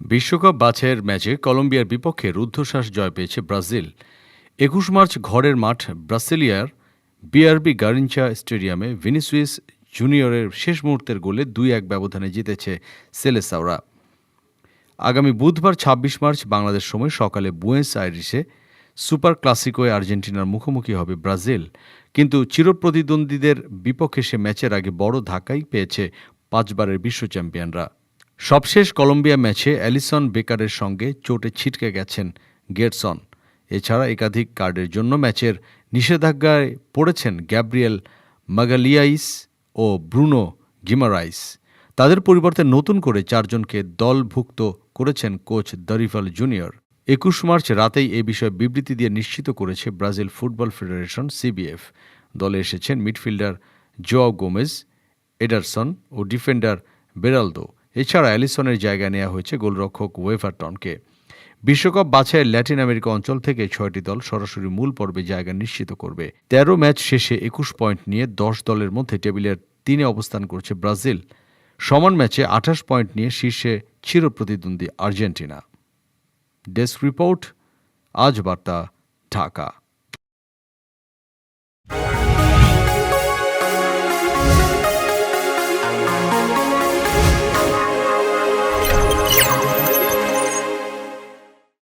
বিশ্বকাপ বাছাইয়ের ম্যাচে কলম্বিয়ার বিপক্ষে রুদ্ধশ্বাস জয় পেয়েছে ব্রাজিল। একুশ মার্চ ঘরের মাঠ ব্রাসিলিয়ার বিআরবি গারিঞ্চা স্টেডিয়ামে ভিনিসুইস জুনিয়রের শেষ মুহূর্তের গোলে দুই এক ব্যবধানে জিতেছে সেলেসাওরা। আগামী বুধবার ২৬ মার্চ বাংলাদেশ সময় সকালে বুয়েন্স আইরিসে সুপার ক্লাসিকোয় আর্জেন্টিনার মুখোমুখি হবে ব্রাজিল। কিন্তু চিরপ্রতিদ্বন্দ্বীদের বিপক্ষে সে ম্যাচের আগে বড় ধাক্কাই পেয়েছে পাঁচবারের বিশ্ব চ্যাম্পিয়নরা। সবশেষ কলম্বিয়া ম্যাচে অ্যালিসন বেকারের সঙ্গে চোটে ছিটকে গেছেন গেটসন। এছাড়া একাধিক কার্ডের জন্য ম্যাচের নিষেধাজ্ঞায় পড়েছেন গ্যাব্রিয়েল মাগালিয়াইস ও ব্রুনো গিমারাইস। তাদের পরিবর্তে নতুন করে চারজনকে দলভুক্ত করেছেন কোচ দরিফাল জুনিয়র। একুশ মার্চ রাতেই এ বিষয়ে বিবৃতি দিয়ে নিশ্চিত করেছে ব্রাজিল ফুটবল ফেডারেশন সিবিএফ। দলে এসেছেন মিডফিল্ডার জোয়াও গোমেজ, এডারসন ও ডিফেন্ডার বেরালদো। এছাড়া অ্যালিসনের জায়গা নেওয়া হয়েছে গোলরক্ষক ওয়েভারটনকে। বিশ্বকাপ বাছাইয়ের ল্যাটিন আমেরিকা অঞ্চল থেকে ছয়টি দল সরাসরি মূল পর্বে জায়গা নিশ্চিত করবে। তেরো ম্যাচ শেষে একুশ পয়েন্ট নিয়ে দশ দলের মধ্যে টেবিলের তিনে অবস্থান করছে ব্রাজিল। সমান ম্যাচে আঠাশ পয়েন্ট নিয়ে শীর্ষে চিরপ্রতিদ্বন্দ্বী আর্জেন্টিনা। ডেস্ক রিপোর্ট, আজ বার্তা, ঢাকা।